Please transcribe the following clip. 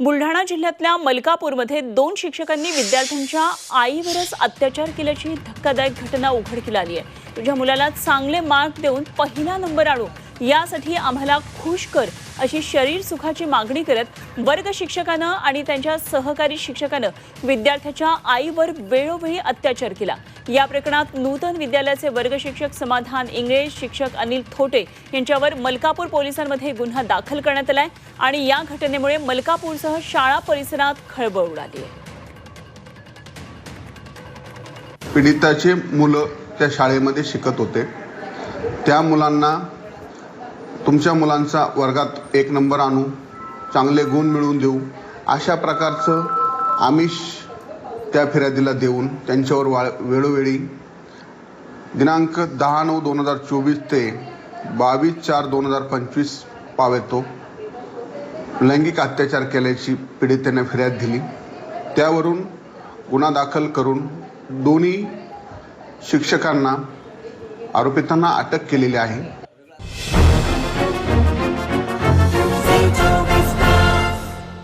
बुलढाणा जिल्ह्यातल्या मलकापूरमध्ये दोन शिक्षकांनी विद्यार्थ्यांच्या आईवरच अत्याचार केल्याची धक्कादायक घटना उघडकीला आली आहे. तुझ्या मुलाला चांगले मार्क देऊन पहिला नंबर आणू. यासाठी आम्हाला खुश कर. अशी शरीर सुखाची मागणी करत वर्ग शिक्षकानं आणि त्यांच्या सहकारी शिक्षकानं विद्यार्थ्याच्या आईवर वेळोवेळी अत्याचार केला. या प्रकरणात नूतन विद्यालयाचे वर्ग शिक्षक समाधान इंगळे शिक्षक अनिल थोटे यांच्यावर मलकापूर पोलिसांमध्ये गुन्हा दाखल करण्यात आलाय आणि या घटनेमुळे मलकापूरसह शाळा परिसरात खळबळ उडाली आहे. पीडिताचे मुलं त्या शाळेमध्ये शिकत होते. त्या मुलांना तुमच्या मुलांचा वर्गात एक नंबर आणू चांगले गुण मिळवून देऊ अशा प्रकारचं आमिष त्या फिर्यादीला देऊन त्यांच्यावर वा वेळोवेळी दिनांक दहा नऊ दोन हजार चोवीस ते बावीस चार दोन हजार पंचवीस पावेतो. लैंगिक अत्याचार केल्याची पीडितेने फिर्याद दिली. त्यावरून गुन्हा दाखल करून दोन्ही शिक्षकांना आरोपितांना अटक केलेली आहे.